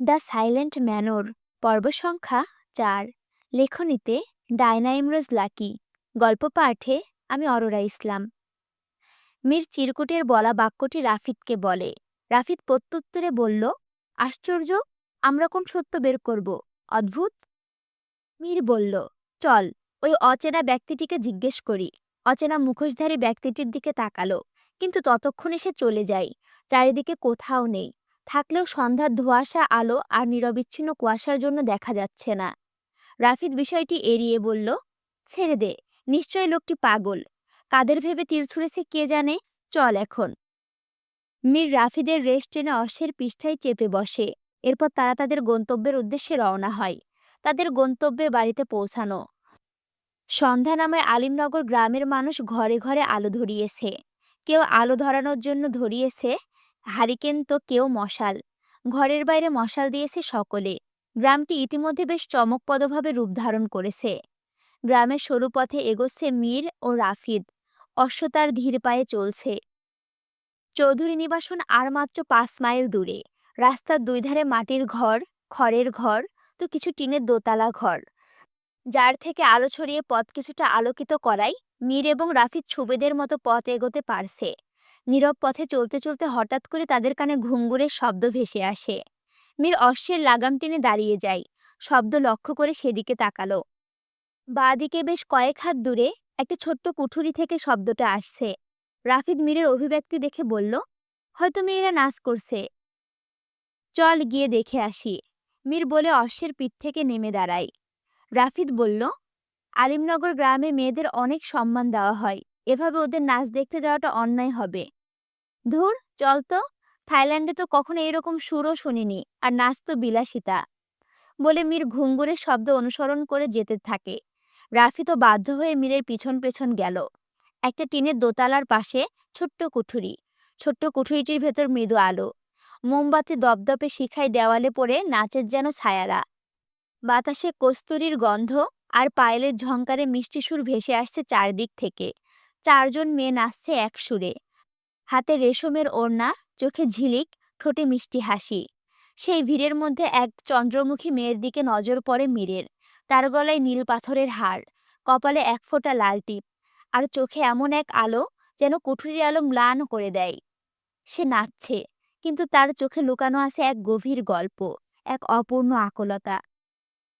The silent manure পর্ব সংখ্যা চার। লেখনীতে ডায়না ইমরোজ লাকি। গল্প পাঠে আমি অরোরা ইসলাম। মীর চিরকুটের বলা বাক্যটি রাফিদকে বলে। রাফিদ প্রত্যুত্তরে বলল, আশ্চর্য, আমরা কোন সত্য বের করব? অদ্ভুত? মীর বলল, চল, ওই অচেনা ব্যক্তিটিকে জিজ্ঞেস করি। অচেনা মুখোশধারী ব্যক্তিটির দিকে তাকালো, কিন্তু ততক্ষণে সে চলে যায়। চারিদিকে কোথাও নেই। থাকলেও সন্ধ্যার ধোঁয়াশা আলো আর নিরবিচ্ছিন্ন কুয়াশার জন্য দেখা যাচ্ছে না। রাফিদ বিষয়টি এড়িয়ে বলল, ছেড়ে দে নিশ্চয় লোকটি পাগল। কাদের ভেবে তীর ছুঁড়েছে কে জানে? চল এখন। মীর রাফিদের রেস্ট টেনে অশ্বের পৃষ্ঠায় চেপে বসে। এরপর তারা তাদের গন্তব্যের উদ্দেশ্যে রওনা হয়। তাদের গন্তব্যে বাড়িতে পৌঁছানো। সন্ধ্যা নামে আলিমনগর গ্রামের মানুষ ঘরে ঘরে আলো ধরিয়েছে। কেউ আলো ধরানোর জন্য ধরিয়েছে হারিকেন তো কেউ মশাল। ঘরের বাইরে মশাল দিয়েছে সকলে। গ্রামটি ইতিমধ্যে বেশ চমকপদভাবে রূপ ধারণ করেছে। গ্রামের সরু পথে এগোচ্ছে মীর ও রাফিদ। অশ্ব তার ধীর পায়ে চলছে। চৌধুরী নিবাসন আর মাত্র পাঁচ মাইল দূরে। রাস্তার দুই ধারে মাটির ঘর, খড়ের ঘর, তো কিছু টিনের দোতলা ঘর। যার থেকে আলো ছড়িয়ে পথ কিছুটা আলোকিত করাই মীর এবং রাফিদ ছুবেদের মতো পথ এগোতে পারছে। নীরব পথে চলতে চলতে হঠাৎ করে তাদের কানে ঘুঙ্গুরের শব্দ ভেসে আসে। মীর অশ্বের লাগাম টেনে দাঁড়িয়ে যায়। শব্দ লক্ষ্য করে সেদিকে তাকালো। বাঁ দিকে বেশ কয়েক হাত দূরে একটা ছোট্ট কুঠুরি থেকে শব্দটা আসছে। রাফিদ মীরের অভিব্যক্তি দেখে বলল, হয়তো মেয়েরা নাচ করছে। চল গিয়ে দেখে আসি। মীর বলে অশ্বের পিঠ থেকে নেমে দাঁড়ায়। রাফিদ বলল, আলিমনগর গ্রামে মেয়েদের অনেক সম্মান দেওয়া হয়। এভাবে ওদের নাচ দেখতে যাওয়াটা অন্যায় হবে। ধুর, চল তো। থাইল্যান্ডে তো কখনো এরকম সুরও শুনিনি, আর নাচ তো বিলাসিতা, বলে মীর ঘুঙ্গুরের শব্দ অনুসরণ করে যেতে থাকে। রাফি তো বাধ্য হয়ে মীরের পিছন পেছন গেল। একটা টিনের দোতলার পাশে ছোট্ট কুঠুরি, ছোট্ট কুঠুরিটির ভেতর মৃদু আলো। মোমবাতি দপদপে শিখায় দেওয়ালে পড়ে নাচের যেন ছায়ারা। বাতাসে কস্তুরীর গন্ধ আর পায়েলের ঝংকারে মিষ্টি সুর ভেসে আসছে চারদিক থেকে। চারজন মেয়ে নাচছে এক সুরে। হাতে রেশমের ওড়না, চোখে ঝিলিক, ঠোঁটে মিষ্টি হাসি। সেই ভিড়ের মধ্যে এক চন্দ্রমুখী মেয়ের দিকে নজর পড়ে মীরের। তার গলায় নীল পাথরের হার, কপালে এক ফোঁটা লাল টিপ, আর চোখে এমন এক আলো যেন কুঠুরির আলো ম্লান করে দেয়। সে নাচছে, কিন্তু তার চোখে লুকানো আছে এক গভীর গল্প, এক অপূর্ণ আকুলতা।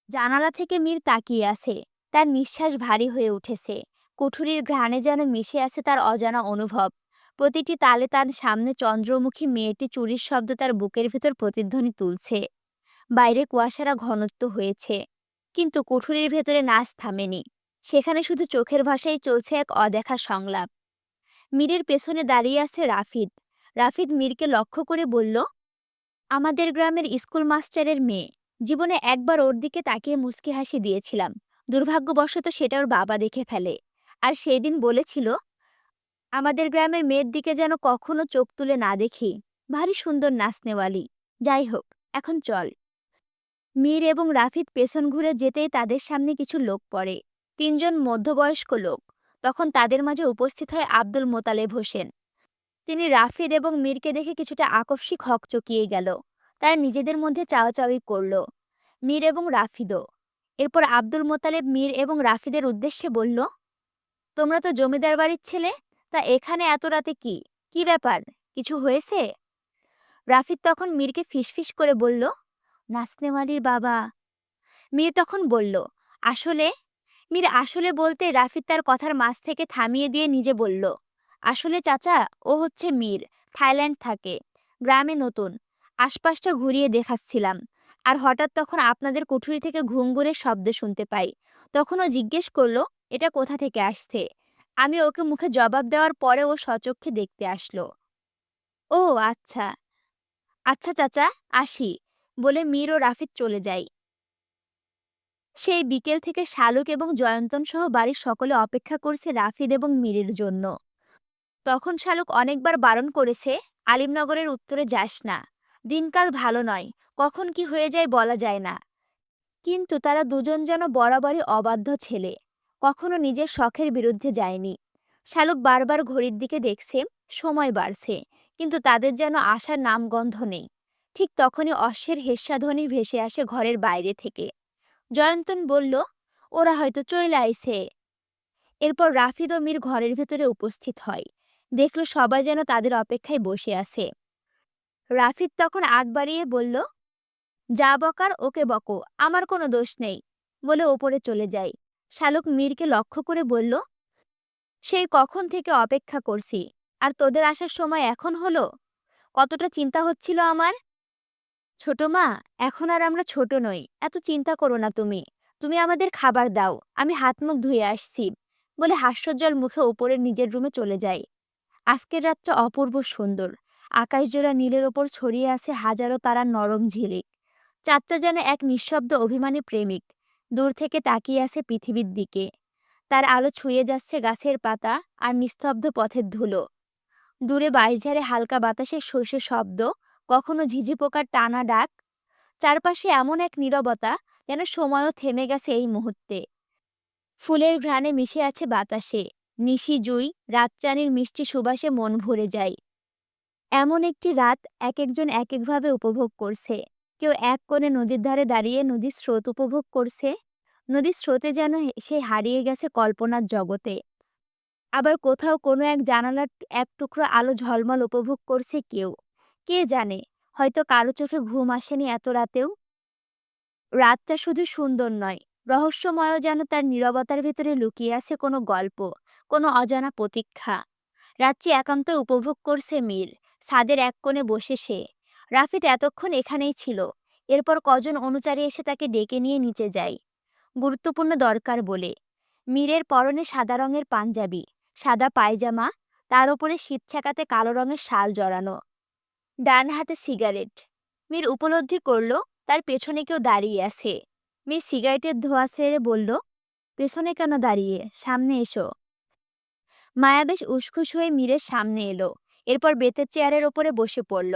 জানালা থেকে মীর তাকিয়ে আছে, তার নিঃশ্বাস ভারী হয়ে উঠেছে। কুঠুরির ঘ্রাণে যেন মিশে আছে তার অজানা অনুভব। প্রতিটি তালে তার সামনে চন্দ্রমুখী মেয়েটি চুরির শব্দ তার বুকের ভেতর প্রতিধ্বনি তুলছে। বাইরে কুয়াশারা ঘনত্ব হয়েছে, কিন্তু কুঠুরির ভেতরে নাচ থামেনি। সেখানে শুধু চোখের ভাষায় চলছে এক অদেখা সংলাপ। মীরের পেছনে দাঁড়িয়ে আছে রাফিদ। রাফিদ মীরকে লক্ষ্য করে বলল, আমাদের গ্রামের স্কুল মাস্টারের মেয়ে। জীবনে একবার ওর দিকে তাকিয়ে মুচকি হাসি দিয়েছিলাম। দুর্ভাগ্যবশত সেটা ওর বাবা দেখে ফেলে। আর সেই দিন বলেছিল আমাদের গ্রামের মেয়ের দিকে যেন কখনো চোখ তুলে না দেখি। ভারী সুন্দর নাচনেওয়ালি যাই হোক, এখন চল। মীর এবং রাফিদ পেছন ঘুরে যেতেই তাদের সামনে কিছু লোক পড়ে। তিনজন মধ্যবয়স্ক লোক। তখন তাদের মাঝে উপস্থিত হয় আব্দুল মোতালেব হোসেন। তিনি রাফিদ এবং মীরকে দেখে কিছুটা আকস্মিক হক চকিয়ে গেল। তারা নিজেদের মধ্যে চাওয়াচাওয়ি করল। মীর এবং রাফিদও। এরপর আব্দুল মোতালেব মীর এবং রাফিদের উদ্দেশ্যে বলল, তোমরা তো জমিদার বাড়ির ছেলে। তা এখানে এত রাতে কি? কি ব্যাপার? কিছু হয়েছে? রাফিদ তখন মীরকে ফিসফিস করে বলল নাসনেওয়ালির বাবা। মীর তখন বলল, আসলে? মীর আসলে বলতে রাফিদ তার কথার মাঝ থেকে থামিয়ে দিয়ে নিজে বলল, আসলে চাচা, ও হচ্ছে মীর, থাইল্যান্ড থাকে, গ্রামে নতুন। আশপাশটা ঘুরিয়ে দেখাচ্ছিলাম। আর হঠাৎ তখন আপনাদের কুঠুরি থেকে ঘুঙ্গুরের শব্দ শুনতে পাই। তখন ও জিজ্ঞেস করল, এটা কোথা থেকে আসছে? আমি ওকে মুখে জবাব দেওয়ার পরে ও সচক্ষে দেখতে আসলো। ও আচ্ছা। আচ্ছা চাচা, আসি, বলে মীর ও রাফিদ চলে যায়। সেই বিকেল থেকে শালুক এবং জয়ন্তন সহ বাড়ির সকলে অপেক্ষা করছে রাফিদ এবং মীরের জন্য। তখন শালুক অনেকবার বারণ করেছে, আলিমনগরের উত্তরে যাস না, দিনকাল ভালো নয়, কখন কি হয়ে যায় বলা যায় না। কিন্তু তারা দুজন যেন বরাবরই অবাধ্য ছেলে। কখনো নিজের শখের বিরুদ্ধে যায়নি। শালুক বারবার ঘড়ির দিকে দেখছে, সময় বাড়ছে, কিন্তু তাদের যেন আসার নামগন্ধ নেই। ঠিক তখনই অশ্বের হেস্যাধ্বনি ভেসে আসে ঘরের বাইরে থেকে। জয়ন্তন বলল, ওরা হয়তো চলে আইছে। এরপর রাফিদ ও মীর ঘরের ভেতরে উপস্থিত হয়। দেখল সবাই যেন তাদের অপেক্ষায় বসে আছে। রাফিদ তখন আগ বাড়িয়ে বলল, যা বকার ওকে বকো, আমার কোনো দোষ নেই। বলে ওপরে চলে যায়। শালুক মীরকে লক্ষ্য করে বলল, সেই কখন থেকে অপেক্ষা করছি, আর তোদের আসার সময় এখন হলো? কতটা চিন্তা হচ্ছিল আমার? ছোট মা, এখন আর আমরা ছোট নই, এত চিন্তা করো না তুমি। তুমি আমাদের খাবার দাও, আমি হাত মুখ ধুয়ে আসছি, বলে হাস্যজ্জ্বল মুখে উপরের নিজের রুমে চলে যায়। আজকের রাতটা অপূর্ব সুন্দর, আকাশ জোড়া নীলের ওপর ছড়িয়ে আছে হাজারো তারার নরম ঝিলিক। চাঁদটা যেন এক নিঃশব্দ অভিমানী প্রেমিক। দূর থেকে তাকিয়ে আছে পৃথিবীর দিকে। তার আলো ছুঁয়ে যাচ্ছে গাছের পাতা আর নিস্তব্ধ পথের ধুলো। দূরে বাইঝারে হালকা বাতাসের শস্যের শব্দ, কখনো ঝিঝি পোকার টানা ডাক। চারপাশে এমন এক নীরবতা যেন সময়ও থেমে গেছে এই মুহূর্তে। ফুলের ঘ্রাণে মিশে আছে বাতাসে। নিশি জুই, রাতচানির মিষ্টি সুবাসে মন ভরে যায়। এমন একটি রাত এক একজন এক একভাবে উপভোগ করছে। কেউ এক কোণে নদীর ধারে দাঁড়িয়ে নদীর স্রোত উপভোগ করছে। নদীর স্রোতে যেন সে হারিয়ে গেছে কল্পনার জগতে। আবার কোথাও কোনো এক জানালার এক টুকরো আলো ঝলমল উপভোগ করছে কেউ। কে জানে, হয়তো কারও চোখে ঘুম আসেনি এত রাতেও? রাতটা শুধু সুন্দর নয় রহস্যময় যেন তার নীরবতার ভেতরে লুকিয়ে আছে কোনো গল্প, কোনো অজানা প্রতীক্ষা। রাত্রি একান্ত উপভোগ করছে মীর, ছাদের এক কোণে বসে সে। রাফিদ এতক্ষণ এখানেই ছিল। এরপর কজন অনুচারী এসে তাকে ডেকে নিয়ে নিচে যায়। গুরুত্বপূর্ণ দরকার বলে। মীরের পরনে সাদা রঙের পাঞ্জাবি, সাদা পায়জামা, তার উপরে শীত ছেঁকাতে কালো রঙের শাল জড়ানো। ডান হাতে সিগারেট। মীর উপলব্ধি করল, তার পেছনে কেউ দাঁড়িয়ে আছে। মীর সিগারেটের ধোঁয়া ছেড়ে বলল, পেছনে কেন দাঁড়িয়ে? সামনে এসো। মায়া বেশ উসখুস হয়ে মীরের সামনে এলো। এরপর বেতের চেয়ারের ওপরে বসে পড়ল।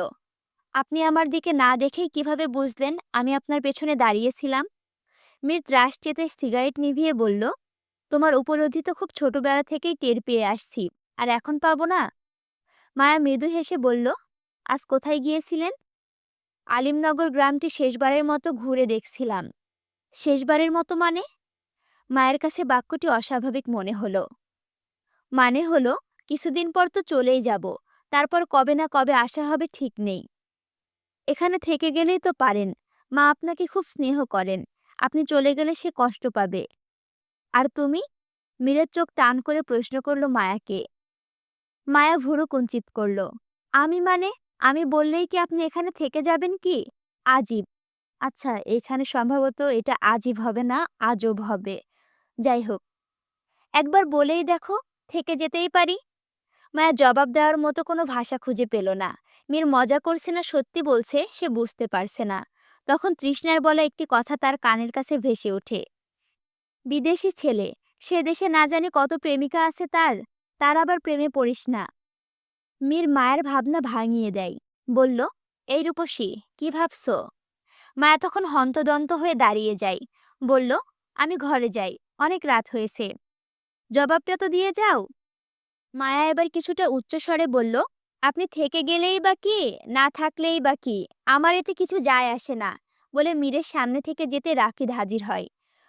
আপনি আমার দিকে না দেখেই কীভাবে বুঝলেন আমি আপনার পেছনে দাঁড়িয়েছিলাম মীর ত্রাস চেতে সিগারেট নিভিয়ে বলল, তোমার উপলব্ধি তো খুব ছোটবেলা থেকেই টের পেয়ে আসছি, আর এখন পাবো না? মায়া মৃদু হেসে বলল, আজ কোথায় গিয়েছিলেন? আলিমনগর গ্রামটি শেষবারের মতো ঘুরে দেখছিলাম। শেষবারের মতো মানে? মায়ের কাছে বাক্যটি অস্বাভাবিক মনে হলো। মানে হলো, কিছুদিন পর তো চলেই যাব, তারপর কবে না কবে আসা হবে ঠিক নেই। এখানে থেকে গেলেই তো পারেন। মা আপনাকে খুব স্নেহ করেন। আপনি চলে গেলে সে কষ্ট পাবে। আর তুমি? মীরের চোখ টান করে প্রশ্ন করল মায়াকে। মায়া ভুরু কুঞ্চিত করল। আমি মানে? আমি বললেই কি আপনি এখানে থেকে যাবেন কি? আজীব। আচ্ছা এখানে সম্ভবত এটা আজীব হবে না, আজব হবে। যাই হোক। একবার বলেই দেখো, থেকে যেতেই পারি। মায়া জবাব দেওয়ার মতো কোনো ভাষা খুঁজে পেল না। মীর মজা করছে না সত্যি বলছে, সে বুঝতে পারছে না। তখন তৃষ্ণার বলা একটি কথা তার কানের কাছে ভেসে ওঠে। বিদেশি ছেলে, সে দেশে না জানি কত প্রেমিকা আছে তার তার আবার প্রেমে পড়িস না। মীর মায়ের ভাবনা ভাঙিয়ে দেয়। বলল, এই রূপসী, কি ভাবছ? মায়া তখন হন্তদন্ত হয়ে দাঁড়িয়ে যায়। বলল, আমি ঘরে যাই, অনেক রাত হয়েছে। জবাবটা তো দিয়ে যাও? মায়া এবার কিছুটা উচ্চস্বরে বলল আপনি থেকে গেলেই বা কি, না থাকলেই বা কি, আমার এতে কিছু যায় আসে না, বলে মীরের সামনে থেকে যেতে রাফিদ হাজির হয়।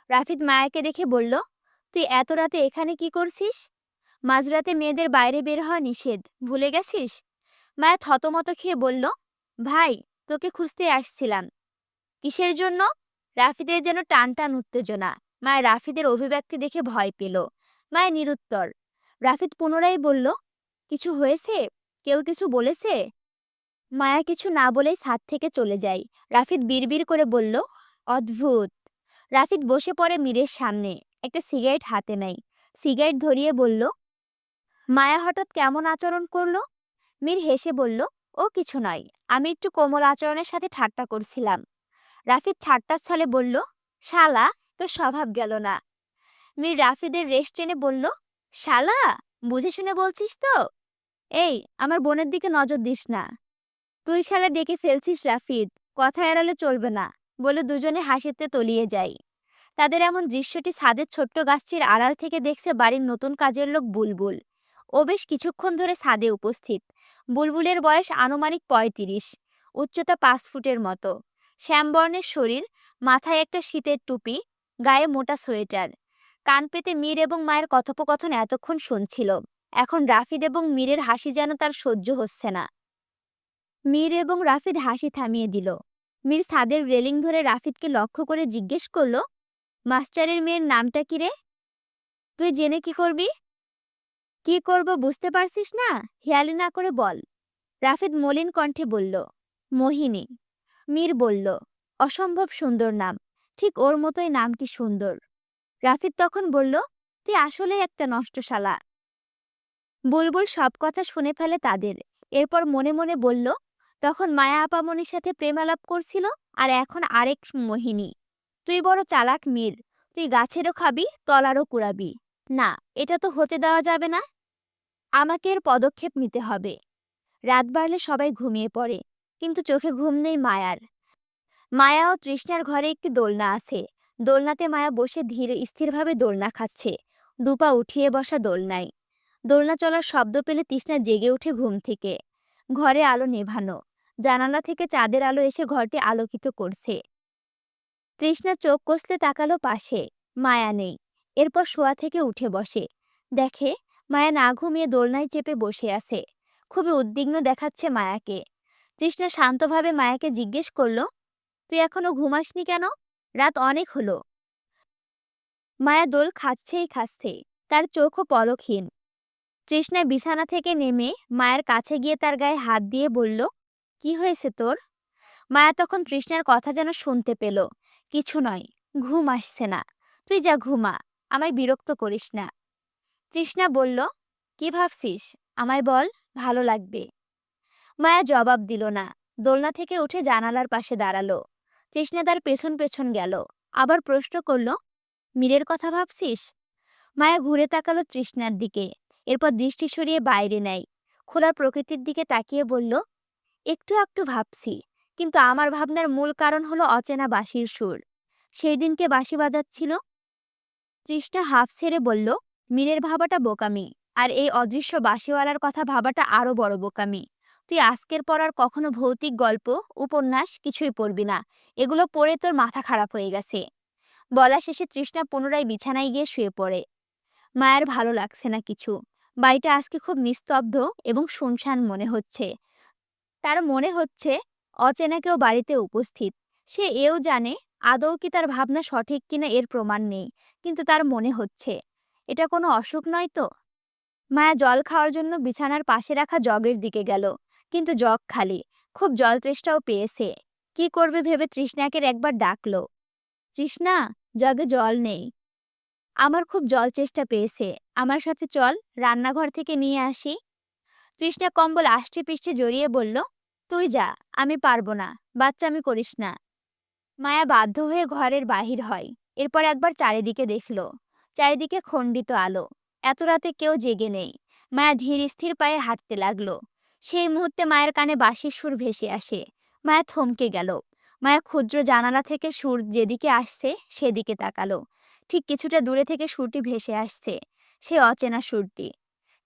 রাফিদ মায়াকে দেখে বলল, তুই এত রাতে এখানে কি করছিস? মাঝরাতে মেয়েদের বাইরে বের হওয়া নিষেধ, ভুলে গেছিস? মায়া থতমত খেয়ে বলল, ভাই, তোকে খুঁজতে আসছিলাম। কিসের জন্য? রাফিদের যেন টান টান উত্তেজনা, মায়া রাফিদের অভিব্যক্তি দেখে ভয় পেল। মায়া নিরুত্তর। রাফিদ পুনরায় বলল, কিছু হয়েছে? কেউ কিছু বলেছে? মায়া কিছু না বলেই ছাদ থেকে চলে যায়। রাফিদ বিড়বিড় করে বলল, অদ্ভুত। রাফিদ বসে পড়ে মীরের সামনে, একটা সিগারেট হাতে নেয়। সিগারেট ধরিয়ে বলল, মায়া হঠাৎ কেমন আচরণ করল? মীর হেসে বলল, ও কিছু নয়, আমি একটু কোমল আচরণের সাথে ঠাট্টা করছিলাম। রাফিদ ঠাট্টার ছলে বলল, শালা, তোর স্বভাব গেল না। মীর রাফিদের রেস্ট টেনে বলল, শালা, বুঝে শুনে বলছিস তো? এই, আমার বোনের দিকে নজর দিস না। তুই শালা ডেকে ফেলছিস রাফিদ, কথা এড়ালে চলবে না। বলে দুজনে হাসিতে তলিয়ে যাই তাদের এমন দৃশ্যটি ছাদের ছোট্ট গাছটির আড়াল থেকে দেখছে বাড়ির নতুন কাজের লোক বুলবুল। ও বেশ কিছুক্ষণ ধরে ছাদে উপস্থিত। বুলবুলের বয়স আনুমানিক পঁয়ত্রিশ, উচ্চতা পাঁচ ফুটের মতো। শ্যামবর্ণের শরীর, মাথায় একটা শীতের টুপি, গায়ে মোটা সোয়েটার। কান পেতে মীর এবং মায়ের কথোপকথন এতক্ষণ শুনছিল। এখন রাফিদ এবং মীরের হাসি যেন তার সহ্য হচ্ছে না। মীর এবং রাফিদ হাসি থামিয়ে দিল। মীর ছাদের রেলিং ধরে রাফিদকে লক্ষ্য করে জিজ্ঞেস করল, মাস্টারের মেয়ের নামটা কি রে? তুই জেনে কি করবি? কি করব বুঝতে পারছিস না, হেয়ালি না করে বল। রাফিদ মলিন কণ্ঠে বলল, মোহিনী। মীর বলল, অসম্ভব সুন্দর নাম, ঠিক ওর মতোই নামটি সুন্দর। রাফিদ তখন বলল, তুই আসলেই একটা নষ্ট শালা বুলবুল সব কথা শুনে ফেলে তাদের। এরপর মনে মনে বলল, তখন মায়া আপামনির সাথে প্রেম আলাপ করছিল, আর এখন আরেক মোহিনী। তুই বড় চালাক মীর, তুই গাছেরও খাবি, তলারও কুড়াবি। না, এটা তো হতে দেওয়া যাবে না। আমাকে এর পদক্ষেপ নিতে হবে রাত বাড়লে সবাই ঘুমিয়ে পড়ে, কিন্তু চোখে ঘুম নেই মায়ার। মায়া ও তৃষ্ণার ঘরে একটি দোলনা আছে। দোলনাতে মায়া বসে ধীরে, স্থিরভাবে দোলনা খাচ্ছে। দুপা উঠিয়ে বসা দোলনায়। দোলনা চলার শব্দ পেলে তৃষ্ণা জেগে ওঠে ঘুম থেকে। ঘরে আলো নেভানো। জানালা থেকে চাঁদের আলো এসে ঘরটি আলোকিত করছে। তৃষ্ণা চোখ কষলে তাকালো পাশে। মায়া নেই। এরপর শোয়া থেকে উঠে বসে। দেখে, মায়া না ঘুমিয়ে দোলনায় চেপে বসে আছে। খুবই উদ্বিগ্ন দেখাচ্ছে মায়াকে। তৃষ্ণা শান্তভাবে মায়াকে জিজ্ঞেস করল, তুই এখনও ঘুমাসনি কেন? রাত অনেক হলো মায়া দোল খাচ্ছেই খাচ্ছে। তার চোখও পলকহীন। তৃষ্ণা বিছানা থেকে নেমে মায়ের কাছে গিয়ে তার গায়ে হাত দিয়ে বলল, কি হয়েছে তোর? মায়া তখন তৃষ্ণার কথা যেন শুনতে পেল। কিছু নয়, ঘুম আসছে না। তুই যা ঘুমা, আমায় বিরক্ত করিস না। তৃষ্ণা বলল, কি ভাবছিস? আমায় বল, ভালো লাগবে। মায়া জবাব দিল না। দোলনা থেকে উঠে জানালার পাশে দাঁড়াল। তৃষ্ণা তার পেছন পেছন গেল। আবার প্রশ্ন করল, মীরের কথা ভাবছিস? মায়া ঘুরে তাকালো তৃষ্ণার দিকে। এরপর দৃষ্টি সরিয়ে বাইরে নেয়। খোলা প্রকৃতির দিকে তাকিয়ে বলল, একটু একটু ভাবছি, কিন্তু আমার ভাবনার মূল কারণ হলো অচেনা বাঁশির সুর। সেই দিনকে বাঁশি বাজাচ্ছিল? তৃষ্ণা হাফ ছেড়ে বলল, মীরের ভাবাটা বোকামি, আর এই অদৃশ্য বাঁশিওয়ালার কথা ভাবাটা আরও বড় বোকামি। তুই আজকের পর আর কখনো ভৌতিক গল্প, উপন্যাস কিছুই পড়বি না, এগুলো পড়ে তোর মাথা খারাপ হয়ে গেছে। বলা শেষে তৃষ্ণা পুনরায় বিছানায় গিয়ে শুয়ে পড়ে। মায়ের ভালো লাগছে না কিছু। বাড়িটা আজকে খুব নিস্তব্ধ এবং শুনশান মনে হচ্ছে। তার মনে হচ্ছে অচেনা কেউ বাড়িতে উপস্থিত। সে এও জানে আদৌ কি তার ভাবনা সঠিক কিনা এর প্রমাণ নেই, কিন্তু তার মনে হচ্ছে, এটা কোনো অসুখ নয় তো? মায়া জল খাওয়ার জন্য বিছানার পাশে রাখা জগের দিকে গেল, কিন্তু জগ খালি, খুব জল তৃষ্ণাও পেয়েছে। কি করবে ভেবে তৃষ্ণাকে একবার ডাকলো। তৃষ্ণা, জগে জল নেই। আমার খুব জল চেষ্টা পেয়েছে। আমার সাথে চল, রান্নাঘর থেকে নিয়ে আসি। তৃষ্ণা কম্বল আষ্টে পিষ্টে জড়িয়ে বলল, তুই যা, আমি পারব না বাচ্চা আমি করিস না। মায়া বাধ্য হয়ে ঘরের বাহির হয়। এরপর একবার চারিদিকে দেখল, চারিদিকে খণ্ডিত আলো। এত রাতে কেউ জেগে নেই। মায়া ধীর স্থির পায়ে হাঁটতে লাগল। সেই মুহূর্তে মায়ের কানে বাঁশির সুর ভেসে আসে। মায়া থমকে গেল। মায়া ক্ষুদ্র জানালা থেকে সুর যেদিকে আসছে, সেদিকে তাকালো। ঠিক কিছুটা দূরে থেকে সুরটি ভেসে আসছে সে অচেনা সুরটি।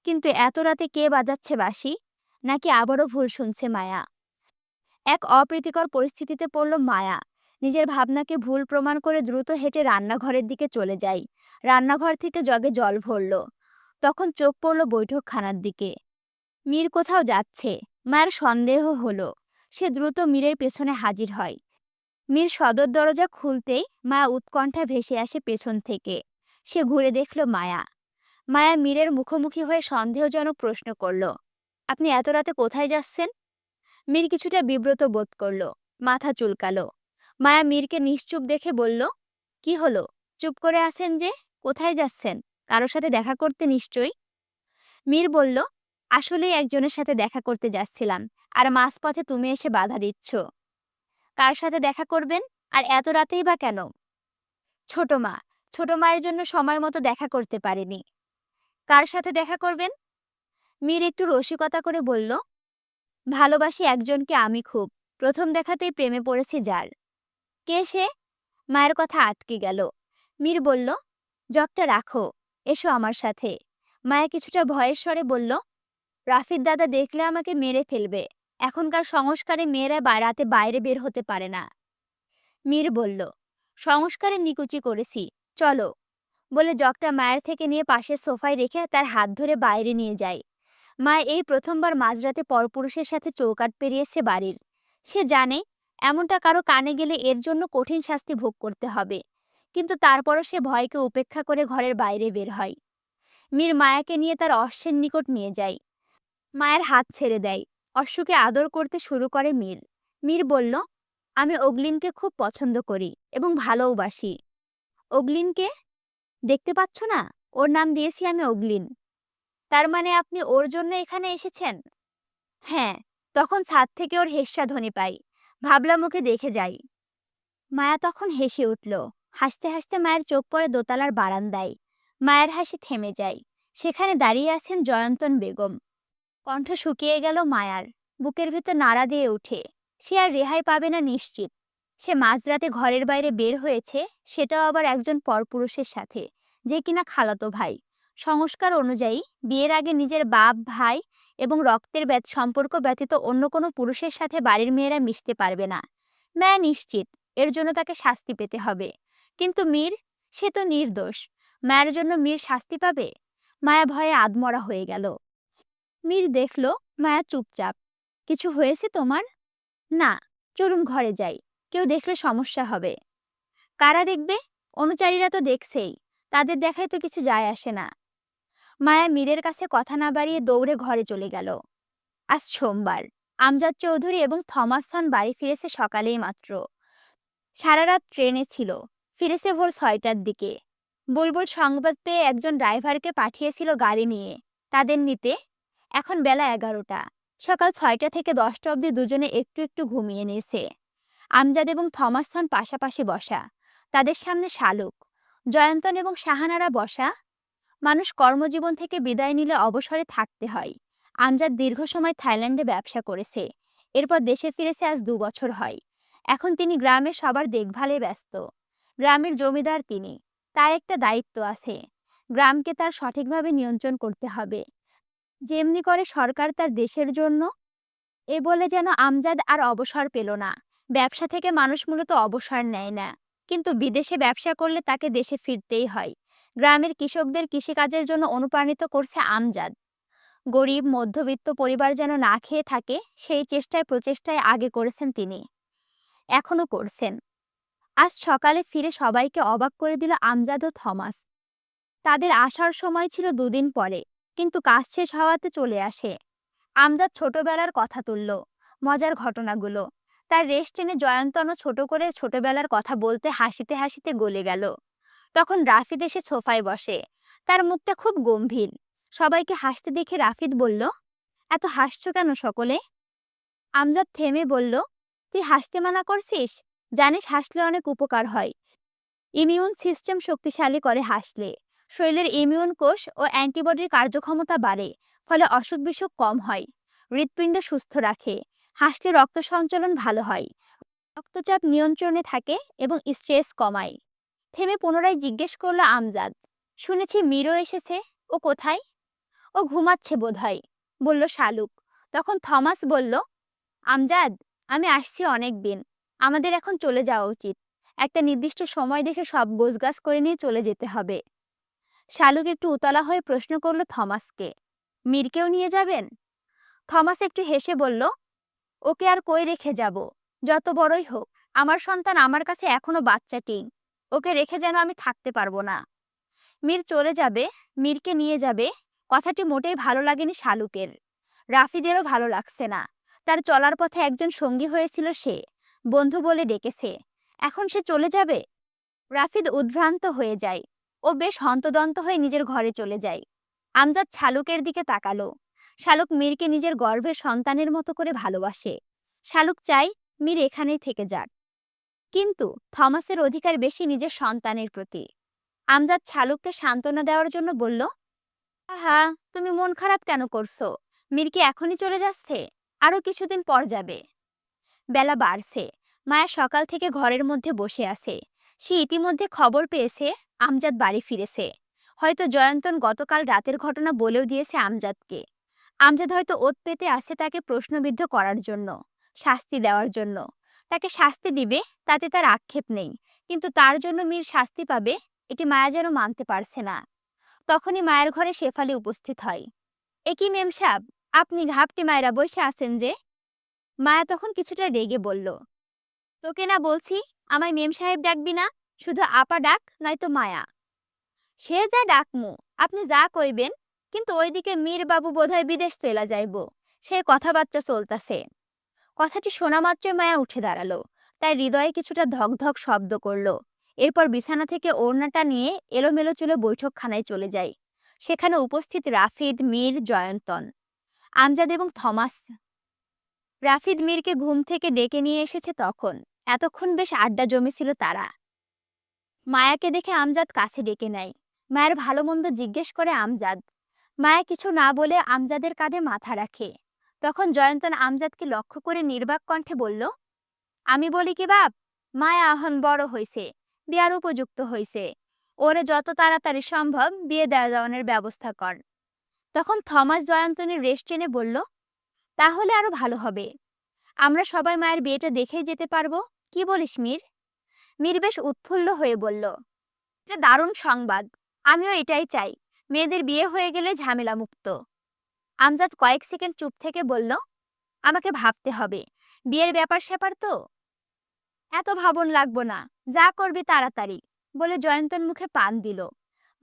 কিন্তু এত রাতে কে বাজাচ্ছে বাসি নাকি আবারও ভুল শুনছে মায়া? এক অপ্রীতিকর পরিস্থিতিতে পড়ল মায়া। নিজের ভাবনাকে ভুল প্রমাণ করে দ্রুত হেঁটে রান্নাঘরের দিকে চলে যাই। রান্নাঘর থেকে জগে জল ভরল। তখন চোখ পড়ল বৈঠকখানার দিকে। মীর কোথাও যাচ্ছে? মায়ের সন্দেহ হলো। সে দ্রুত মীরের পেছনে হাজির হয়। মীর সদর দরজা খুলতেই মায়া উৎকণ্ঠা ভেসে আসে পেছন থেকে। সে ঘুরে দেখল মায়া। মায়া মীরের মুখোমুখি হয়ে সন্দেহজনক প্রশ্ন করল, আপনি এত রাতে কোথায় যাচ্ছেন? মীর কিছুটা বিব্রত বোধ করল, মাথা চুলকালো। মায়া মীরকে নিশ্চুপ দেখে বলল, কি হলো? চুপ করে আছেন যে? কোথায় যাচ্ছেন? কারোর সাথে দেখা করতে নিশ্চয়ই? মীর বলল, আসলেই একজনের সাথে দেখা করতে যাচ্ছিলাম, আর মাঝপথে তুমি এসে বাধা দিচ্ছ। কার সাথে দেখা করবেন আর এত রাতেই বা কেন? ছোট মা, ছোট মায়ের জন্য সময় মতো দেখা করতে পারেনি। কার সাথে দেখা করবেন? মীর একটু রসিকতা করে বলল, ভালোবাসি একজনকে আমি খুব। প্রথম দেখাতেই প্রেমে পড়েছি যার। কে সে? মায়ের কথা আটকে গেল। মীর বলল, জগটা রাখো, এসো আমার সাথে। মায়া কিছুটা ভয়ের স্বরে বলল রাফিদ দাদা দেখলে আমাকে মেরে ফেলবে। এখনকার সংস্কারে মেয়েরা বা রাতে বাইরে বের হতে পারে না। মীর বলল সংস্কারে নিকুচি করেছি, চলো। বলে জগটা মায়ের থেকে নিয়ে পাশের সোফায় রেখে তার হাত ধরে বাইরে নিয়ে যায়। মা এই প্রথমবার মাঝরাতে পরপুরুষের সাথে চৌকাট পেরিয়েছে বাড়ির। সে জানে, এমনটা কারও কানে গেলে এর জন্য কঠিন শাস্তি ভোগ করতে হবে। কিন্তু তারপরও সে ভয়কে উপেক্ষা করে ঘরের বাইরে বের হয়। মীর মায়াকে নিয়ে তার অশ্বের নিকট নিয়ে যায়। মায়ের হাত ছেড়ে দেয়। অশ্বকে আদর করতে শুরু করে মীর। মীর বলল, আমি অগ্লিনকে খুব পছন্দ করি এবং ভালোবাসি অগ্লিনকে দেখতে পাচ্ছ না? ওর নাম দিয়েছি আমি অগ্লিন। তার মানে আপনি ওর জন্য এখানে এসেছেন? হ্যাঁ তখন ছাদ থেকে ওর হেস্যা ধ্বনি পাই। ভাবলাম ওকে দেখে যাই। মায়া তখন হেসে উঠল। হাসতে হাসতে মায়ের চোখ পড়ে দোতলার বারান্দায়। মায়ের হাসি থেমে যায়। সেখানে দাঁড়িয়ে আছেন জয়ন্তন বেগম। কণ্ঠ শুকিয়ে গেল মায়ার। বুকের ভেতর নাড়া দিয়ে উঠে, সে আর রেহাই পাবে না নিশ্চিত। সে মাঝরাতে ঘরের বাইরে বের হয়েছে সেটাও আবার একজন পরপুরুষের সাথে, যে কিনা খালাতো ভাই। সংস্কার অনুযায়ী, বিয়ের আগে নিজের বাপ, ভাই এবং রক্তের ব্যাত সম্পর্ক ব্যতীত অন্য কোনো পুরুষের সাথে বাড়ির মেয়েরা মিশতে পারবে না। মায়া, নিশ্চিত, এর জন্য তাকে শাস্তি পেতে হবে। কিন্তু মীর, সে তো নির্দোষ। মায়ের জন্য মীর শাস্তি পাবে? মায়া ভয়ে আদমরা হয়ে গেল। মীর দেখল মায়া চুপচাপ। কিছু হয়েছে তোমার? না, চলুন ঘরে যাই, কেউ দেখলে সমস্যা হবে। কারা দেখবে? অনুচারীরা তো দেখছেই, তাদের দেখায় তো কিছু যায় আসে না। মায়া মীরের কাছে কথা না বাড়িয়ে দৌড়ে ঘরে চলে গেল। আজ সোমবার, আমজাদ চৌধুরী এবং থমাসন বাড়ি ফিরেছে সকালেই মাত্র। সারা রাত ট্রেনে ছিল, ফিরেছে ভোর ছয়টার দিকে। বুলবুল সংবাদ পেয়ে একজন ড্রাইভারকে পাঠিয়েছিল গাড়ি নিয়ে। তাদের নিতে এখন বেলা এগারোটা। সকাল ছয়টা থেকে দশটা অবধি দুজনে একটু একটু ঘুমিয়ে নিয়েছে। আমজাদ এবং থমাসন পাশাপাশি বসা। তাদের সামনে শালুক। জয়ন্তন এবং শাহানারা বসা। মানুষ কর্মজীবন থেকে বিদায় নিলে অবসরে থাকতে হয়। আমজাদ দীর্ঘ সময় থাইল্যান্ডে ব্যবসা করেছে। এরপর দেশে ফিরেছে আজ দু বছর হয়। এখন তিনি গ্রামের সবার দেখভালে ব্যস্ত। গ্রামের জমিদার তিনি। তার একটা দায়িত্ব আছে। গ্রামকে তার সঠিকভাবে নিয়ন্ত্রণ করতে হবে। যেমনি করে সরকার তার দেশের জন্য। এ বলে যেন আমজাদ আর অবসর পেল না। ব্যবসা থেকে মানুষ মূলত অবসর নেয় না। কিন্তু বিদেশে ব্যবসা করলে তাকে দেশে ফিরতেই হয়। গ্রামের কৃষকদের কৃষিকাজের জন্য অনুপ্রাণিত করছে আমজাদ। গরিব, মধ্যবিত্ত পরিবার যেন না খেয়ে থাকে, সেই চেষ্টায় প্রচেষ্টায় আগে করেছেন তিনি। এখনও করছেন। আজ সকালে ফিরে সবাইকে অবাক করে দিল আমজাদ ও থমাস। তাদের আসার সময় ছিল দুদিন পরে। কিন্তু কাজ শেষ হওয়াতে চলে আসে। আমজাদ ছোটবেলার কথা তুলল, মজার ঘটনাগুলো। তার রেস্ট টেনে জয়ন্তনও ছোট করে ছোটবেলার কথা বলতে হাসিতে হাসিতে গলে গেল। তখন রাফিদ এসে সোফায় বসে। তার মুখটা খুব গম্ভীর। সবাইকে হাসতে দেখে রাফিদ বলল, এত হাসছো কেন সকলে? আমজাদ থেমে বলল, তুই হাসতে মানা করছিস? জানিস হাসলে অনেক উপকার হয়। ইমিউন সিস্টেম শক্তিশালী করে হাসলে। শরীরের ইমিউন কোষ ও অ্যান্টিবডির কার্যক্ষমতা বাড়ে, ফলে অসুখ বিসুখ কম হয়। হৃৎপিণ্ড সুস্থ রাখে হাসলে রক্ত সঞ্চালন ভালো হয়, রক্তচাপ নিয়ন্ত্রণে থাকে এবং স্ট্রেস কমায়। থেমে পুনরায় জিজ্ঞেস করল আমজাদ, শুনেছি মিরো এসেছে, ও কোথায়? ও ঘুমাচ্ছে বোধহয়, বলল শালুক। তখন থমাস বলল, আমজাদ, আমি আসছি অনেক দিন, আমাদের এখন চলে যাওয়া উচিত। একটা নির্দিষ্ট সময় দেখে সব গোছগাছ করে নিয়ে চলে যেতে হবে। শালুক একটু উতলা হয়ে প্রশ্ন করল থমাসকে, মীরকেও নিয়ে যাবেন? থমাস একটু হেসে বলল, ওকে আর কই রেখে যাব? যত বড়ই হোক, আমার সন্তান আমার কাছে এখনও বাচ্চা বাচ্চাটি ওকে রেখে যেন আমি থাকতে পারব না। মীর চলে যাবে, মীরকে নিয়ে যাবে, কথাটি মোটেই ভালো লাগেনি শালুকের। রাফিদেরও ভালো লাগছে না। তার চলার পথে একজন সঙ্গী হয়েছিল সে, বন্ধু বলে ডেকেছে। এখন সে চলে যাবে? রাফিদ উদ্ভ্রান্ত হয়ে যায়। ও বেশ হন্তদন্ত হয়ে নিজের ঘরে চলে যায়। আমজাদ শালুকের দিকে তাকালো। শালুক মীরকে নিজের গর্ভের সন্তানের মতো করে ভালোবাসে। শালুক চাই মীর এখানেই থেকে যাক। কিন্তু থমাসের অধিকার বেশি নিজের সন্তানের প্রতি। আমজাদ শালুককে সান্ত্বনা দেওয়ার জন্য বলল, আহা, তুমি মন খারাপ কেন করছ? মীর কি এখনই চলে যাচ্ছে? আরও কিছুদিন পর যাবে। বেলা বাড়ছে। মায়া সকাল থেকে ঘরের মধ্যে বসে আছে। সে ইতিমধ্যে খবর পেয়েছে আমজাদ বাড়ি ফিরেছে। হয়তো জয়ন্তন গতকাল রাতের ঘটনা বলেও দিয়েছে আমজাদকে। আমজাদ হয়তো ওত পেতে আসে তাকে প্রশ্নবিদ্ধ করার জন্য, শাস্তি দেওয়ার জন্য। তাকে শাস্তি দিবে, তাতে তার আক্ষেপ নেই। কিন্তু তার জন্য মীর শাস্তি পাবে, এটি মায়া যেন মানতে পারছে না। তখনই মায়ের ঘরে শেফালি উপস্থিত হয়। এ কি মেম সাহেব আপনি ঘাপটি মায়েরা বসে আছেন যে? মায়া তখন কিছুটা রেগে বলল, তোকে না বলছি আমায় মেম সাহেব ডাকবি না, শুধু আপা ডাক, নয়তো মায়া। সে যা ডাকমু আপনি যা কইবেন, কিন্তু ওইদিকে মীর বাবু বোধহয় বিদেশ চলে যাইব, সে কথাবার্তা চলতাছে। কথাটি শোনা মাত্রই মায়া উঠে দাঁড়াল, তার হৃদয়ে কিছুটা ধকধক শব্দ করল। এরপর বিছানা থেকে ওড়নাটা নিয়ে এলোমেলো চুলে বৈঠকখানায় চলে যায় সেখানে উপস্থিত রাফিদ, মীর, জয়ন্তন, আমজাদ এবং থমাস। রাফিদ মীরকে ঘুম থেকে ডেকে নিয়ে এসেছে তখন। এতক্ষণ বেশ আড্ডা জমেছিল তারা। মায়াকে দেখে আমজাদ কাছে ডেকে নেয়। মায়ের ভালো মন্দ জিজ্ঞেস করে আমজাদ। মায়া কিছু না বলে আমজাদের কাঁধে মাথা রাখে। তখন জয়ন্তন আমজাদকে লক্ষ্য করে নির্বাক কণ্ঠে বলল, আমি বলি কি বাপ, মায়া এখন বড় হইছে, বিয়ার উপযুক্ত হইছে। ওরে যত তাড়াতাড়ি সম্ভব বিয়ে দেওয়া দেওয়ানোর ব্যবস্থা কর। তখন থমাস জয়ন্তনের রেস্ট টেনে বলল, তাহলে আরও ভালো হবে। আমরা সবাই মায়ের বিয়েটা দেখেই যেতে পারব। কি বলিস মীর? মীর বেশ উৎফুল্ল হয়ে বলল, এটা দারুণ সংবাদ, আমিও এটাই চাই, মেয়েদের বিয়ে হয়ে গেলে ঝামেলা মুক্ত। আমজাদ কয়েক সেকেন্ড চুপ থেকে বলল, আমাকে ভাবতে হবে, বিয়ের ব্যাপার স্যাপার তো? এত ভাবন লাগবো না, যা করবি তাড়াতাড়ি, বলে জয়ন্তন মুখে পান দিল।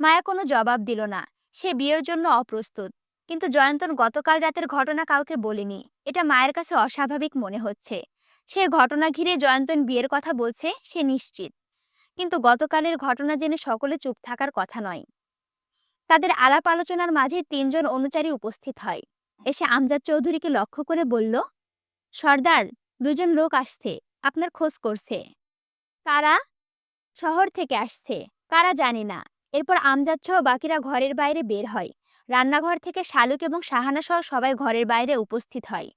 মায়া কোনো জবাব দিল না, সে বিয়ের জন্য অপ্রস্তুত। কিন্তু জয়ন্তন গতকাল রাতের ঘটনা কাউকে বলেনি, এটা মায়ের কাছে অস্বাভাবিক মনে হচ্ছে। সে ঘটনা ঘিরে জয়ন্তন বিয়ের কথা বলছে, সে নিশ্চিত। কিন্তু গতকালের ঘটনা জেনে সকলে চুপ থাকার কথা নয়। তাদের আলাপ আলোচনার মাঝে তিনজন অনুচারী উপস্থিত হয়। এসে আমজাদ চৌধুরীকে লক্ষ্য করে বলল, সর্দার, দুজন লোক আসছে, আপনার খোঁজ করছে। কারা? শহর থেকে আসছে, কারা জানি না। এরপর আমজাদ সহ বাকিরা ঘরের বাইরে বের হয়। রান্নাঘর থেকে শালুক এবং সাহানা সহ সবাই ঘরের বাইরে উপস্থিত হয়।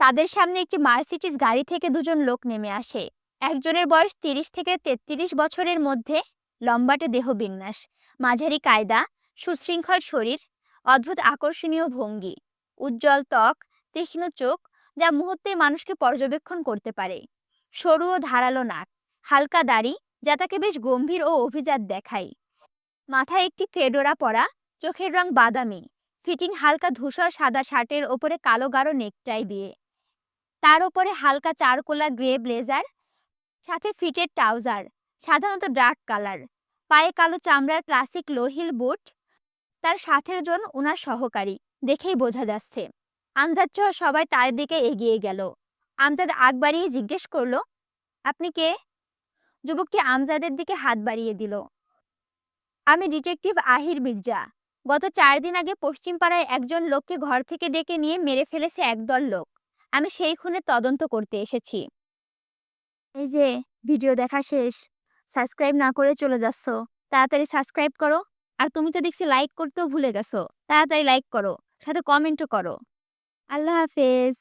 তাদের সামনে একটি মার্সিটিস গাড়ি থেকে দুজন লোক নেমে আসে। একজনের বয়স তিরিশ থেকে তেত্রিশ বছরের মধ্যে লম্বাটে দেহবিন্যাস, মাঝারি কায়দা, সুশৃঙ্খল শরীর, অদ্ভুত আকর্ষণীয় ভঙ্গি, উজ্জ্বল ত্বক, তীক্ষ্ণ চোখ, যা মুহূর্তে মানুষকে পর্যবেক্ষণ করতে পারে। সরু ও ধারালো নাক, হালকা দাড়ি, যা তাকে বেশ গম্ভীর ও অভিজাত দেখায়। মাথায় একটি ফেডোরা পরা, চোখের রং বাদামি, ফিটিং হালকা ধূসর সাদা শার্টের ওপরে কালো গাঢ় নেকটাই দিয়ে। তার ওপরে হালকা চারকোলা গ্রে ব্লেজার, সাথে ফিটের ট্রাউজার, সাধারণত ডার্ক কালার, পায়ে কালো চামড়ার ক্লাসিক লোহিল বুট, তার সাথের জন ওনার সহকারী, দেখেই বোঝা যাচ্ছে। আমজাদ সহ সবাই তার দিকে এগিয়ে গেল। আমজাদ আগ বাড়িয়ে জিজ্ঞেস করল, আপনি কে? যুবকটি আমজাদের দিকে হাত বাড়িয়ে দিল, আমি ডিটেকটিভ আহির মির্জা। গত চার দিন আগে পশ্চিম পাড়ায় একজন লোককে ঘর থেকে ডেকে নিয়ে মেরে ফেলেছে একদল লোক। আমি সেই খুনে তদন্ত করতে এসেছি। এই যে, ভিডিও দেখা শেষ। সাবস্ক্রাইব না করে চলে যাচ্ছ। তাড়াতাড়ি সাবস্ক্রাইব করো। আর তুমি তো দেখছি লাইক করতেও ভুলে গেছো। তাড়াতাড়ি লাইক করো। সাথে কমেন্টও করো। আল্লাহ হাফেজ।